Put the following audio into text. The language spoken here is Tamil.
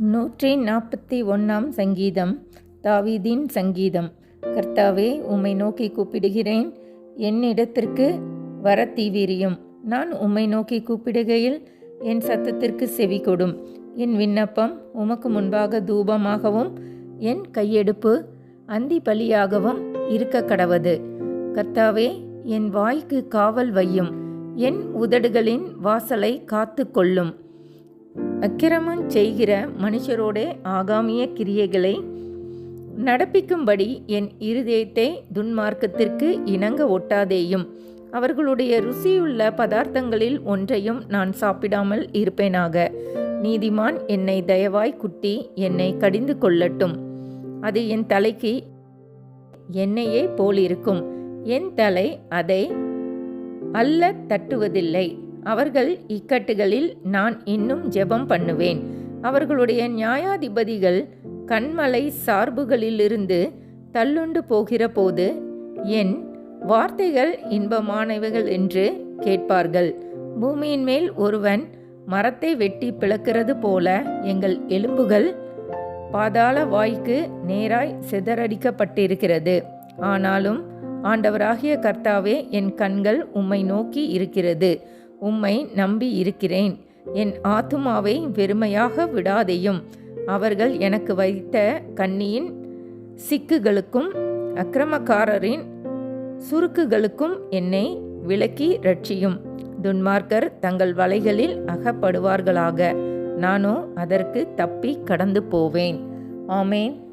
நூற்றி நாற்பத்தி ஒன்றாம் சங்கீதம் தாவீதின் சங்கீதம். கர்த்தாவே உம்மை நோக்கி கூப்பிடுகிறேன். என்னிடத்திற்கு வர தீவிரியும். நான் உம்மை நோக்கி கூப்பிடுகையில் என் சத்தத்திற்கு செவி கொடும். என் விண்ணப்பம் உமக்கு முன்பாக தூபமாகவும் என் கையெடுப்பு அந்தி பலியாகவும் இருக்க கடவது கர்த்தாவே என் வாய்க்கு காவல் வையும். என் உதடுகளின் வாசலை காத்து கொள்ளும் அக்கிரமம் செய்கிற மனுஷரோடே ஆகாமிய கிரியைகளை நடப்பிக்கும்படி என் இருதயத்தை துன்மார்க்கத்திற்கு இணங்க ஒட்டாதேயும். அவர்களுடைய ருசியுள்ள பதார்த்தங்களில் ஒன்றையும் நான் சாப்பிடாமல் இருப்பேனாக. நீதிமான் என்னை தயவாய் குட்டி என்னை கடிந்து கொள்ளட்டும். அது என் தலைக்கு என்னையே போலிருக்கும். என் தலை அதை அல்ல தட்டுவதில்லை. அவர்கள் இக்கட்டுகளில் நான் இன்னும் ஜெபம் பண்ணுவேன். அவர்களுடைய நியாயாதிபதிகள் கண்மலை சார்புகளிலிருந்து தள்ளுண்டு போகிற போது என் வார்த்தைகள் இன்பமானவைகள் என்று கேட்பார்கள். பூமியின் மேல் ஒருவன் மரத்தை வெட்டி பிளக்கிறது போல எங்கள் எலும்புகள் பாதாள வாய்க்கு நேராய் சிதறடிக்கப்பட்டிருக்கிறது. ஆனாலும் ஆண்டவராகிய கர்த்தாவே என் கண்கள் உம்மை நோக்கி இருக்கிறது. உம்மை நம்பி இருக்கிறேன். என் ஆத்துமாவை வெறுமையாக விடாதையும். அவர்கள் எனக்கு வைத்த கண்ணியின் சிக்குகளுக்கும் அக்கிரமக்காரரின் சுருக்குகளுக்கும் என்னை விலக்கி ரட்சியும் துன்மார்க்கர் தங்கள் வலைகளில் அகப்படுவார்களாக. நானோ அதற்கு தப்பி கடந்து போவேன். ஆமேன்.